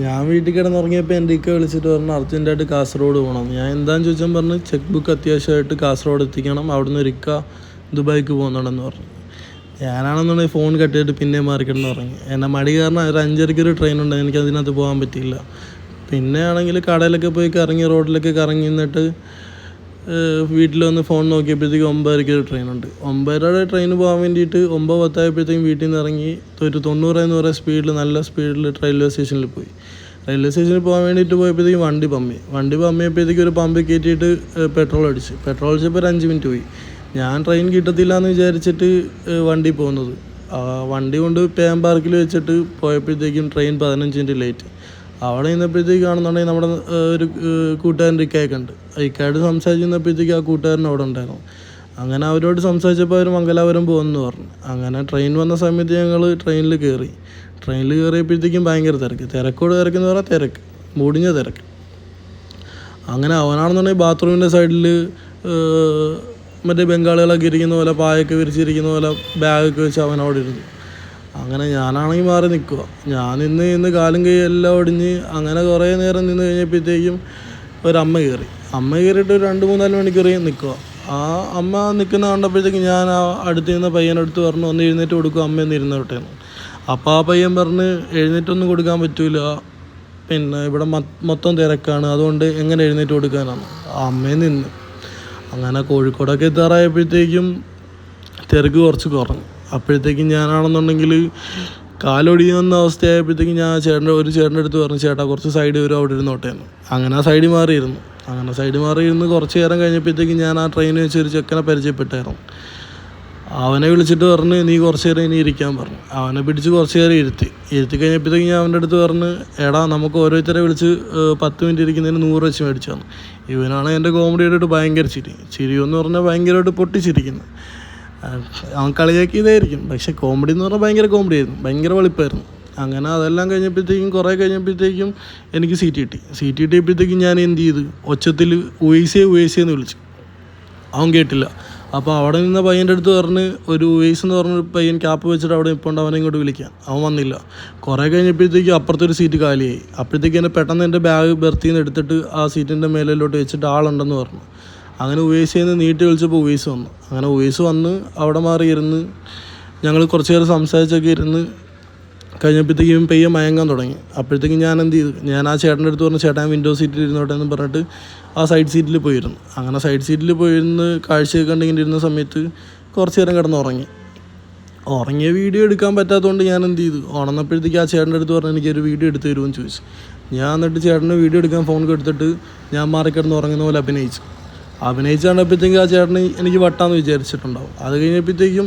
ഞാൻ വീട്ടിൽ കിടന്നുറങ്ങിയപ്പോൾ എന്റെ ഇക്ക വിളിച്ചിട്ട് പറഞ്ഞു അർജന്റായിട്ട് കാസർഗോഡ് പോകണം ഞാൻ എന്താണെന്ന് ചോദിച്ചാൽ പറഞ്ഞു ചെക്ക് ബുക്ക് അത്യാവശ്യമായിട്ട് കാസർഗോഡ് എത്തിക്കണം അവിടുന്ന് ഒരു ഇക്ക ദുബായിക്ക് പോകുന്നുണ്ടെന്ന് പറഞ്ഞു. ഞാനാണെന്നുണ്ടെങ്കിൽ ഫോൺ കട്ടിയിട്ട് പിന്നെ മാറി പറഞ്ഞു ഉറങ്ങി എന്നെ മടി കാരണം ഒരു അഞ്ചരയ്ക്ക് ഒരു ട്രെയിൻ ഉണ്ട് എനിക്ക് അതിനകത്ത് പോകാൻ പറ്റിയില്ല. പിന്നെ ആണെങ്കിൽ കടയിലൊക്കെ പോയി കറങ്ങി റോഡിലൊക്കെ കറങ്ങി നിന്നിട്ട് വീട്ടിൽ വന്ന് ഫോൺ നോക്കിയപ്പോഴത്തേക്കും ഒമ്പതരയ്ക്ക് ഒരു ട്രെയിനുണ്ട് ഒമ്പതരയുടെ ട്രെയിൻ പോകാൻ വേണ്ടിയിട്ട് ഒമ്പത് പത്തായപ്പോഴത്തേക്കും വീട്ടിൽ നിന്ന് ഇറങ്ങി ഒരു തൊണ്ണൂറ് എന്ന് പറയുന്ന സ്പീഡിൽ നല്ല സ്പീഡിൽ റെയിൽവേ സ്റ്റേഷനിൽ പോയി. റെയിൽവേ സ്റ്റേഷനിൽ പോകാൻ വേണ്ടിയിട്ട് പോയപ്പോഴത്തേക്കും വണ്ടി പമ്മി. വണ്ടി പമ്മിയപ്പോഴത്തേക്കും ഒരു പമ്പ് കയറ്റിയിട്ട് പെട്രോൾ അടിച്ച്. പെട്രോൾ അടിച്ചപ്പോൾ ഒരു അഞ്ച് മിനിറ്റ് പോയി. ഞാൻ ട്രെയിൻ കിട്ടത്തില്ല എന്ന് വിചാരിച്ചിട്ട് വണ്ടി പോകുന്നത്. വണ്ടി കൊണ്ട് പേം പാർക്കിൽ വെച്ചിട്ട് പോയപ്പോഴത്തേക്കും ട്രെയിൻ പതിനഞ്ച് മിനിറ്റ് ലേറ്റ് അവിടെ നിന്നപ്പോഴത്തേക്ക് കാണുന്നുണ്ടെങ്കിൽ നമ്മുടെ ഒരു കൂട്ടുകാരന്റെ ഇക്കായക്കുണ്ട് ഉണ്ട്. സംസാരിച്ച് സംസാരിക്കുന്നപ്പോഴത്തേക്ക് ആ കൂട്ടുകാരൻ അവിടെ ഉണ്ടായിരുന്നു. അങ്ങനെ അവരോട് സംസാരിച്ചപ്പോൾ അവർ മംഗലാപുരം പോകുമെന്ന് പറഞ്ഞു. അങ്ങനെ ട്രെയിൻ വന്ന സമയത്ത് ഞങ്ങൾ ട്രെയിനിൽ കയറി. ട്രെയിനിൽ കയറിയപ്പോഴത്തേക്കും ഭയങ്കര തിരക്ക്. തിരക്കോട് തിരക്കെന്ന് പറഞ്ഞാൽ തിരക്ക്. മുടിഞ്ഞ തിരക്ക്. അങ്ങനെ അവനാണെന്നുണ്ടെങ്കിൽ ബാത്റൂമിന്റെ സൈഡിൽ മറ്റേ ബംഗാളികളൊക്കെ ഇരിക്കുന്ന പോലെ പായൊക്കെ വിരിച്ചിരിക്കുന്ന പോലെ ബാഗൊക്കെ വെച്ച് അവൻ അവിടെ ഇരുന്നു. അങ്ങനെ ഞാനാണെങ്കിൽ മാറി നിൽക്കുക. ഞാൻ ഇന്ന് കാലും കൈ എല്ലാം ഒടിഞ്ഞ് അങ്ങനെ കുറേ നേരം നിന്ന് കഴിഞ്ഞപ്പോഴത്തേക്കും ഒരമ്മ കയറി. അമ്മ കയറിയിട്ട് ഒരു രണ്ട് മൂന്നാൽ മണിക്കൂർ നിൽക്കുക. ആ അമ്മ നിൽക്കുന്ന കണ്ടപ്പോഴത്തേക്കും ഞാൻ ആ അടുത്ത് നിന്ന പയ്യനടുത്ത് പറഞ്ഞു ഒന്ന് എഴുന്നേറ്റ് കൊടുക്കും അമ്മ ഒന്ന് ഇരുന്നോട്ടെ എന്ന്. അപ്പോൾ ആ പയ്യൻ പറഞ്ഞ് എഴുന്നേറ്റൊന്നും കൊടുക്കാൻ പറ്റൂല. പിന്നെ ഇവിടെ മൊത്തം തിരക്കാണ്. അതുകൊണ്ട് എങ്ങനെ എഴുന്നേറ്റ് കൊടുക്കാനാണ്? അമ്മയും നിന്ന്. അങ്ങനെ കോഴിക്കോടൊക്കെ എത്താറായപ്പോഴത്തേക്കും തിരക്ക് കുറച്ച് കുറഞ്ഞു. അപ്പോഴത്തേക്കും ഞാനാണെന്നുണ്ടെങ്കിൽ കാലൊടിയുന്ന അവസ്ഥയായപ്പോഴത്തേക്കും ഞാൻ ചേട്ടന്റെ ഒരു ചേട്ടന്റെ അടുത്ത് പറഞ്ഞു ചേട്ടാ കുറച്ച് സൈഡ് വരും അവിടെ ഇരുന്നോട്ടെ എന്ന് അങ്ങനെ ആ സൈഡിൽ മാറിയിരുന്നു. അങ്ങനെ സൈഡിൽ മാറിയിരുന്ന് കുറച്ച് നേരം കഴിഞ്ഞപ്പോഴത്തേക്കും ഞാൻ ആ ട്രെയിനിൽ വെച്ച് ഒരു ചെക്കനെ പരിചയപ്പെട്ടായിരുന്നു. അവനെ വിളിച്ചിട്ട് പറഞ്ഞ് നീ കുറച്ച് നേരം ഇനി ഇരിക്കാൻ പറഞ്ഞു. അവനെ പിടിച്ച് കുറച്ച് നേരം ഇരുത്തി. ഇരുത്തി കഴിഞ്ഞപ്പോഴത്തേക്കും ഞാൻ അവന്റെ അടുത്ത് പറഞ്ഞ് എടാ നമുക്ക് ഓരോരുത്തരെ വിളിച്ച് പത്ത് മിനിറ്റ് ഇരിക്കുന്നതിന് നൂറ് വെച്ച് മേടിച്ചു തന്നു ഇവനാണ് എന്റെ കോമഡി ഭയങ്കര ചിരി. ചിരി എന്ന് പറഞ്ഞാൽ ഭയങ്കരമായിട്ട് പൊട്ടിച്ചിരിക്കുന്നത്. അവൻ കളിയാക്കിയതായിരിക്കും പക്ഷെ കോമഡി എന്ന് പറഞ്ഞാൽ ഭയങ്കര കോമഡി ആയിരുന്നു. ഭയങ്കര വെളുപ്പായിരുന്നു. അങ്ങനെ അതെല്ലാം കഴിഞ്ഞപ്പോഴത്തേക്കും കുറേ കഴിഞ്ഞപ്പോഴത്തേക്കും എനിക്ക് സീറ്റ് കിട്ടി. സീറ്റ് കിട്ടിയപ്പോഴത്തേക്കും ഞാൻ എന്ത് ചെയ്തു? ഒച്ചത്തിൽ ഉയസേ ഉയസേ എന്ന് വിളിച്ചു. അവൻ കേട്ടില്ല. അപ്പോൾ അവിടെ നിന്ന പയ്യന്റെ അടുത്ത് പറഞ്ഞ് ഒരു ഉവൈസ് എന്ന് പറഞ്ഞൊരു പയ്യൻ ക്യാപ്പ് വെച്ചിട്ട് അവിടെ ഇപ്പോൾ അവനെ ഇങ്ങോട്ട് വിളിക്കാൻ അവൻ വന്നില്ല. കുറേ കഴിഞ്ഞപ്പോഴത്തേക്കും അപ്പുറത്തൊരു സീറ്റ് കാലിയായി. അപ്പോഴത്തേക്കും എന്നെ പെട്ടെന്ന് എന്റെ ബാഗ് ബെർത്തിൽ നിന്ന് എടുത്തിട്ട് ആ സീറ്റിന്റെ മേലിലോട്ട് വെച്ചിട്ട് ആളുണ്ടെന്ന് പറഞ്ഞു. അങ്ങനെ ഉവേസ് നിന്ന് നീട്ടി വിളിച്ചപ്പോൾ ഉവേസ് വന്നു. അങ്ങനെ ഉവേസ് വന്ന് അവിടെ മാറി ഇരുന്ന് ഞങ്ങൾ കുറച്ച് നേരം സംസാരിച്ചൊക്കെ ഇരുന്ന് കഴിഞ്ഞപ്പോഴത്തേക്കും പെയ്യ മയങ്ങാൻ തുടങ്ങി. അപ്പോഴത്തേക്കും ഞാൻ എന്ത് ചെയ്തു? ഞാൻ ആ ചേട്ടന്റെ അടുത്ത് പറഞ്ഞു ചേട്ടൻ വിൻഡോ സീറ്റിൽ ഇരുന്നോട്ടെ എന്ന് പറഞ്ഞിട്ട് ആ സൈഡ് സീറ്റിൽ പോയിരുന്നു. അങ്ങനെ സൈഡ് സീറ്റിൽ പോയിരുന്ന് കാഴ്ചയൊക്കെ കണ്ടിങ്ങനെ ഇരുന്ന സമയത്ത് കുറച്ച് നേരം കിടന്ന് ഉറങ്ങി. ഉറങ്ങിയ വീഡിയോ എടുക്കാൻ പറ്റാത്തതുകൊണ്ട് ഞാൻ എന്ത് ചെയ്തു? ഉണർന്നപ്പോഴത്തേക്ക് ആ ചേട്ടന്റെ അടുത്ത് പറഞ്ഞു എനിക്കൊരു വീഡിയോ എടുത്ത് തരുമെന്ന് ചോദിച്ചു. ഞാൻ എന്നിട്ട് ചേട്ടന് വീഡിയോ എടുക്കാൻ ഫോൺ എടുത്തിട്ട് ഞാൻ മാറിക്കിടന്ന് ഉറങ്ങുന്ന പോലെ അഭിനയിച്ചു. അഭിനയിച്ച് കണ്ടപ്പോഴത്തേക്കും ആ ചേട്ടന് എനിക്ക് വട്ടാന്ന് വിചാരിച്ചിട്ടുണ്ടാവും. അത് കഴിഞ്ഞപ്പോഴത്തേക്കും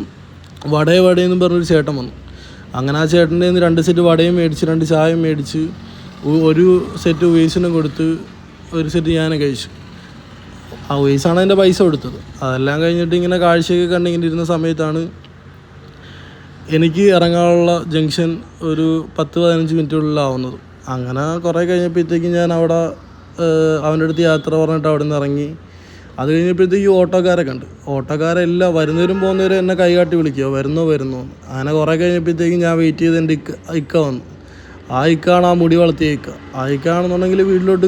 വടയെ വടയെന്നും പറഞ്ഞൊരു ചേട്ടൻ വന്നു. അങ്ങനെ ആ ചേട്ടന്റെ നിന്ന് രണ്ട് സെറ്റ് വടയും മേടിച്ച് രണ്ട് ചായയും മേടിച്ച് ഒരു സെറ്റ് വേസിനും കൊടുത്ത് ഒരു സെറ്റ് ഞാൻ കഴിച്ചു. ആ വേസാണ് അതിന്റെ പൈസ കൊടുത്തത്. അതെല്ലാം കഴിഞ്ഞിട്ട് ഇങ്ങനെ കാഴ്ചയൊക്കെ കണ്ടിങ്ങനെ ഇരുന്ന സമയത്താണ് എനിക്ക് ഇറങ്ങാനുള്ള ജംഗ്ഷൻ ഒരു പത്ത് പതിനഞ്ച് മിനിറ്റുള്ളിലാവുന്നത് അങ്ങനെ കുറേ കഴിഞ്ഞപ്പോഴത്തേക്കും ഞാൻ അവിടെ അവന്റെ അടുത്ത് യാത്ര പറഞ്ഞിട്ട് അവിടെ നിന്ന് ഇറങ്ങി. അത് കഴിഞ്ഞപ്പോഴത്തേക്ക് ഓട്ടോക്കാരെ കണ്ട് ഓട്ടോക്കാരെല്ലാം വരുന്നവരും പോകുന്നവരും എന്നെ കൈകാട്ടി വിളിക്കുക. വരുന്നോ വരുന്നോ. അങ്ങനെ കുറേ കഴിഞ്ഞപ്പോഴത്തേക്കും ഞാൻ വെയിറ്റ് ചെയ്ത് എന്റെ ഇക്ക ഇക്ക വന്നു. ആ ഇക്കാണ് ആ മുടി വളർത്തിയ ഇക്ക. ആ ഇക്കാണെന്നുണ്ടെങ്കിൽ വീട്ടിലോട്ട്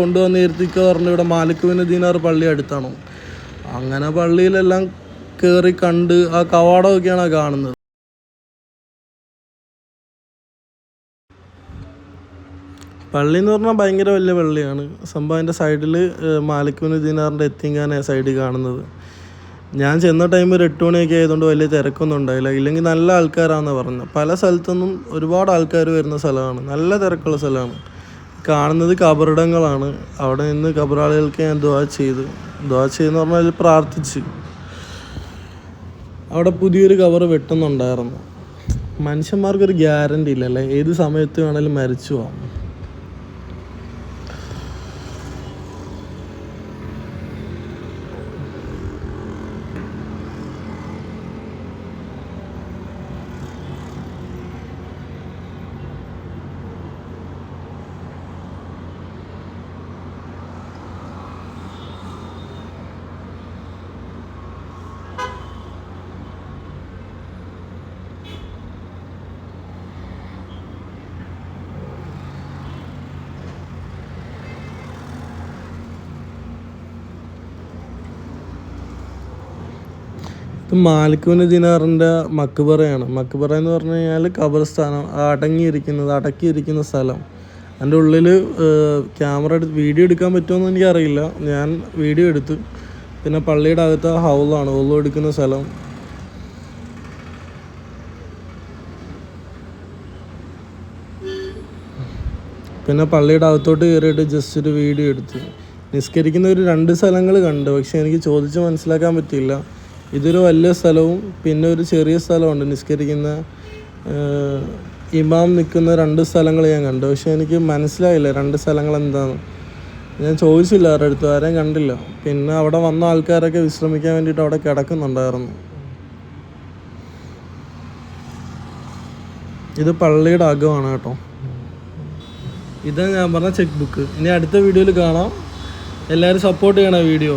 കൊണ്ടുവന്ന് നേരത്തെ ഇക്ക പറഞ്ഞു ഇവിടെ മാലിക്കുവിന് ദീനാർ പള്ളി അടുത്താണോ. അങ്ങനെ പള്ളിയിലെല്ലാം കയറി കണ്ട് ആ കവാടമൊക്കെയാണ് കാണുന്നത്. പള്ളി എന്ന് പറഞ്ഞാൽ ഭയങ്കര വലിയ പള്ളിയാണ്. സംഭവം അതിന്റെ സൈഡിൽ മാലിക് ദിനാറിന്റെ എത്തിങ്കാനെ സൈഡിൽ കാണുന്നത്. ഞാൻ ചെന്ന ടൈം ഒരു എട്ട് മണിയൊക്കെ ആയതുകൊണ്ട് വലിയ തിരക്കൊന്നും ഉണ്ടായില്ല. ഇല്ലെങ്കിൽ നല്ല ആൾക്കാരാണെന്ന് പറഞ്ഞത്. പല സ്ഥലത്തുനിന്നും ഒരുപാട് ആൾക്കാർ വരുന്ന സ്ഥലമാണ്. നല്ല തിരക്കുള്ള സ്ഥലമാണ്. കാണുന്നത് കബറിടങ്ങളാണ്. അവിടെ നിന്ന് കബറാളികൾക്ക് ഞാൻ ദ്വാ ചെയ്തു. ദ്വാ ചെയ്തെന്ന് പറഞ്ഞാൽ പ്രാർത്ഥിച്ച്. അവിടെ പുതിയൊരു കവർ വെട്ടുന്നുണ്ടായിരുന്നു. മനുഷ്യന്മാർക്കൊരു ഗ്യാരണ്ടി ഇല്ലല്ലേ? ഏത് സമയത്ത് വേണേലും മരിച്ചു പോകാം ഇത് മാലിക്കുവിന് ദിനാറിന്റെ മക്ബറയാണ് മക്ബറ എന്ന് പറഞ്ഞു കഴിഞ്ഞാൽ ഖബർസ്ഥാനം അടങ്ങിയിരിക്കുന്നത് അടക്കിയിരിക്കുന്ന സ്ഥലം. അതിന്റെ ഉള്ളിൽ ക്യാമറ എടുത്ത് വീഡിയോ എടുക്കാൻ പറ്റുമെന്ന് എനിക്കറിയില്ല ഞാൻ വീഡിയോ എടുത്തു. പിന്നെ പള്ളിയുടെ അകത്ത് ഹൗളാണ് ഹൗൾ എടുക്കുന്ന സ്ഥലം. പിന്നെ പള്ളിയുടെ അകത്തോട്ട് കയറിയിട്ട് ജസ്റ്റ് ഒരു വീഡിയോ എടുത്തു. നിസ്കരിക്കുന്ന ഒരു രണ്ട് സ്ഥലങ്ങൾ കണ്ടു. പക്ഷെ എനിക്ക് ചോദിച്ച് മനസ്സിലാക്കാൻ പറ്റിയില്ല. ഇതൊരു വലിയ സ്ഥലവും പിന്നെ ഒരു ചെറിയ സ്ഥലമുണ്ട്. നിസ്കരിക്കുന്ന ഇമാം നിൽക്കുന്ന രണ്ട് സ്ഥലങ്ങൾ ഞാൻ കണ്ടു. പക്ഷേ എനിക്ക് മനസ്സിലായില്ല രണ്ട് സ്ഥലങ്ങൾ എന്താണ് ഞാൻ ചോദിച്ചില്ല ആരുടെ അടുത്ത് ആരെയും കണ്ടില്ല. പിന്നെ അവിടെ വന്ന ആൾക്കാരൊക്കെ വിശ്രമിക്കാൻ വേണ്ടിയിട്ട് അവിടെ കിടക്കുന്നുണ്ടായിരുന്നു. ഇത് പള്ളിയുടെ അകമാണ് കേട്ടോ. ഇതാണ് ഞാൻ പറഞ്ഞ ചെക്ക് ബുക്ക് ഇനി അടുത്ത വീഡിയോയിൽ കാണാം. എല്ലാവരും സപ്പോർട്ട് ചെയ്യണം വീഡിയോ.